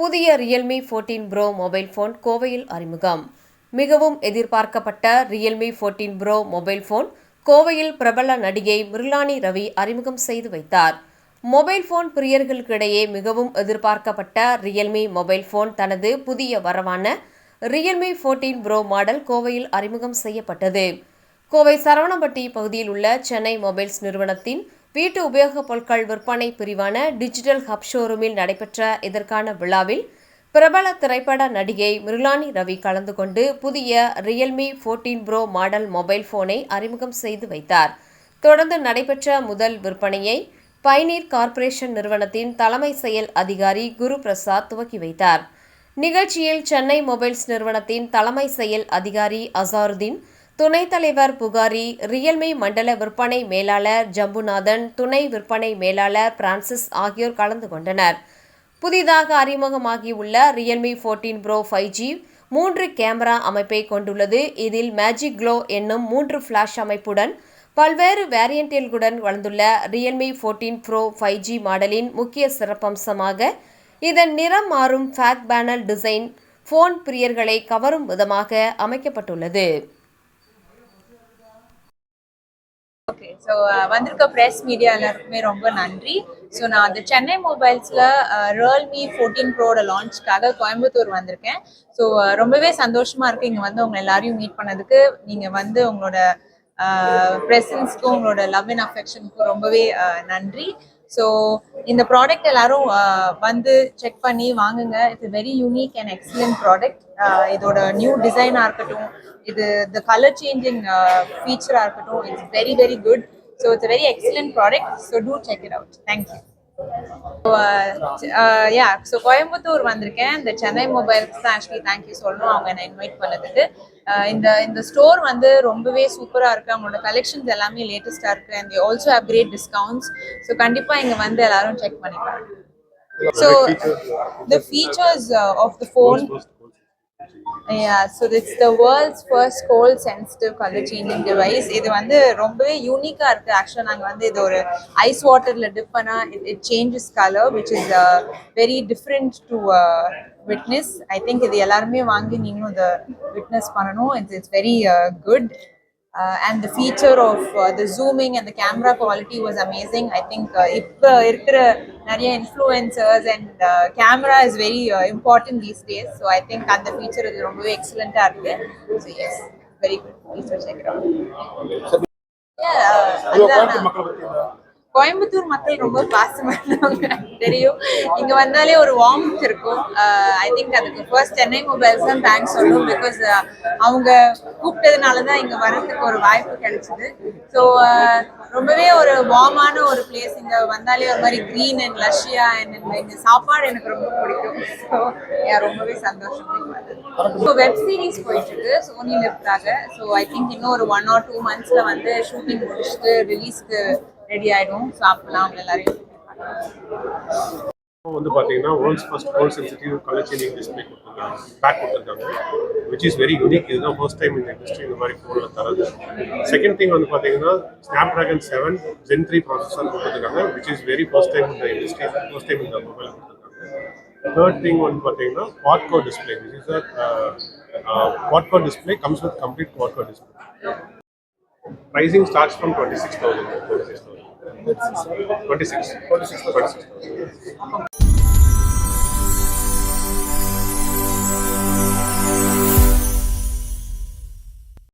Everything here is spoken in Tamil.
புதிய ரியல்மி 14 ப்ரோ மொபைல் ஃபோன் கோவையில் அறிமுகம். மிகவும் எதிர்பார்க்கப்பட்ட ரியல்மி 14 ப்ரோ மொபைல் ஃபோன் கோவையில் பிரபல நடிகை மிர்லானி ரவி அறிமுகம் செய்து வைத்தார். மொபைல் ஃபோன் பிரியர்களுக்கிடையே மிகவும் எதிர்பார்க்கப்பட்ட ரியல்மி மொபைல் ஃபோன் தனது புதிய வரவான ரியல்மி 14 ப்ரோ மாடல் கோவையில் அறிமுகம் செய்யப்பட்டது. கோவை சரவணம்பட்டி பகுதியில் உள்ள சென்னை மொபைல்ஸ் நிறுவனத்தின் வீட்டு உபயோகப் பொருட்கள் விற்பனை பிரிவான டிஜிட்டல் ஹப் ஷோரூமில் நடைபெற்ற இதற்கான விழாவில் பிரபல திரைப்பட நடிகை மிருலானி ரவி கலந்து கொண்டு புதிய ரியல்மி 14 ப்ரோ மாடல் மொபைல் போனை அறிமுகம் செய்து வைத்தார். தொடர்ந்து நடைபெற்ற முதல் விற்பனையை பைனீர் கார்ப்பரேஷன் நிறுவனத்தின் தலைமை செயல் அதிகாரி குரு பிரசாத் துவக்கி வைத்தார். நிகழ்ச்சியில் சென்னை மொபைல்ஸ் நிறுவனத்தின் தலைமை செயல் அதிகாரி அசாருதீன் துணைத் தலைவர் புகாரி ரியல்மி மண்டல விற்பனை மேலாளர் ஜம்புநாதன் துணை விற்பனை மேலாளர் பிரான்சிஸ் ஆகியோர் கலந்து கொண்டனர். புதிதாக அறிமுகமாகியுள்ள ரியல்மி 14 ப்ரோ ஃபைவ் ஜி மூன்று கேமரா அமைப்பை கொண்டுள்ளது. இதில் மேஜிக் க்ளோ என்னும் மூன்று ஃப்ளாஷ் அமைப்புடன் பல்வேறு வேரியண்டில்களுடன் வளர்ந்துள்ள ரியல்மி 14 ப்ரோ ஃபைவ் ஜி மாடலின் முக்கிய சிறப்பம்சமாக இதன் நிறம் மாறும் ஃபேக் பேனல் டிசைன் ஃபோன் பிரியர்களை கவரும் விதமாக அமைக்கப்பட்டுள்ளது. ஓகே ஸோ uh, வந்திருக்க ப்ரெஸ் மீடியா எல்லாருக்குமே ரொம்ப நன்றி. ஸோ நான் அந்த சென்னை மொபைல்ஸில் ரியல்மி ஃபோர்டீன் ப்ரோட லான்ச்க்காக கோயம்புத்தூர் வந்திருக்கேன். ஸோ uh, ரொம்பவே சந்தோஷமாக இருக்குது இங்கே வந்து உங்களை எல்லாரையும் மீட் பண்ணதுக்கு. நீங்கள் வந்து உங்களோட uh, ப்ரெசன்ஸ்க்கும் உங்களோட லவ் அண்ட் அஃபெக்ஷனுக்கும் ரொம்பவே நன்றி. ஸோ இந்த ப்ராடக்ட் எல்லாரும் வந்து செக் பண்ணி வாங்குங்க. It's very unique and excellent product இதோட நியூ டிசைனாக இருக்கட்டும் இது த கலர் சேஞ்சிங் ஃபீச்சராக இருக்கட்டும் it's very very good so it's very excellent product so do check it out thank you yeah so Coimbatore வந்திருக்கேன். இந்த சென்னை மொபைல்ஸ் தான் ஆக்சுவலி தேங்க்யூ சொல்லணும். அவங்க என்னை இன்வைட் பண்ணதுக்கு. இந்த இந்த ஸ்டோர் வந்து ரொம்பவே சூப்பராக இருக்கு. அவங்களோட கலெக்ஷன்ஸ் எல்லாமே லேட்டஸ்டாக இருக்கு. And also have great discounts so கண்டிப்பாக இங்கே வந்து எல்லாரும் செக் பண்ணிக்கலாம். So the features of the phone Yeah, so it's the world's first cold sensitive colour changing device இது வந்து ரொம்பவே யூனிக்கா இருக்கு. ஆக்சுவலாக நாங்கள் வந்து இது ஒரு ஐஸ் வாட்டர்ல டிப் பண்ணா it changes colour which is very different to witness I think இது எல்லாருமே வாங்கி நீங்களும் இதை விட்னஸ் பண்ணணும். It's it's very good and the feature of the zooming and the camera quality was amazing I think இப்போ இருக்கிற நிறைய influencers and camera is very important these days so I think அந்த ஃபீச்சர் இது ரொம்பவே எக்ஸலண்ட்டாக இருக்கு. So yes very good please check Coimbatore மக்கள் ரொம்ப பாசமானவங்க தெரியும். இங்க வந்தாலே ஒரு வார்ம்த் இருக்கும். Uh, ஐ திங்க் அதுக்கு ஃபர்ஸ்ட் சென்னை மொபைல்ஸ் தான் தேங்க்ஸ் சொல்லணும் பிகாஸ் uh, அவங்க கூப்பிட்டதுனால தான் இங்க வரதுக்கு ஒரு வாய்ப்பு கிடைச்சது. ஸோ uh, ரொம்பவே ஒரு வார்மான ஒரு பிளேஸ் இங்க வந்தாலே ஒரு மாதிரி க்ரீன் அண்ட் லஷ்யா அண்ட் இங்க சாப்பாடு எனக்கு ரொம்ப பிடிக்கும். ஸோ ரொம்பவே சந்தோஷம் ஸோ வெப் சீரிஸ் போயிட்டு இருக்கு சோனி லிப்டாக ஸோ ஐ திங்க் இன்னும் ஒரு ஒன் ஆர் டூ மந்த்ஸ்ல வந்து ஷூட்டிங் முடிச்சுட்டு ரிலீஸ்க்கு ரெடி ஆயிடும். சாப்பிடலாம். அவங்க எல்லாரையும் வந்து பார்த்தீங்கன்னா world's first cold sensitive colour changing display கொடுத்துருக்காங்க. பேக் கொடுத்துருக்காங்க. விச் இஸ் வெரி யூனிக் இதுதான் ஃபர்ஸ்ட் டைம் இந்த இண்டஸ்ட்ரி இந்த மாதிரி ஃபோனில் தரது. செகண்ட் திங் வந்து பார்த்தீங்கன்னா Snapdragon seven gen three processor கொடுத்துருக்காங்க which is very first time இந்த இண்டஸ்ட்ரி ஃபர்ஸ்ட் டைம் இந்த மொபைல் கொடுத்துருக்காங்க. தேர்ட் திங் வந்து பார்த்தீங்கன்னா quad curve display which is quad curve display comes with complete quad curve display six thousand 26. 26. 26.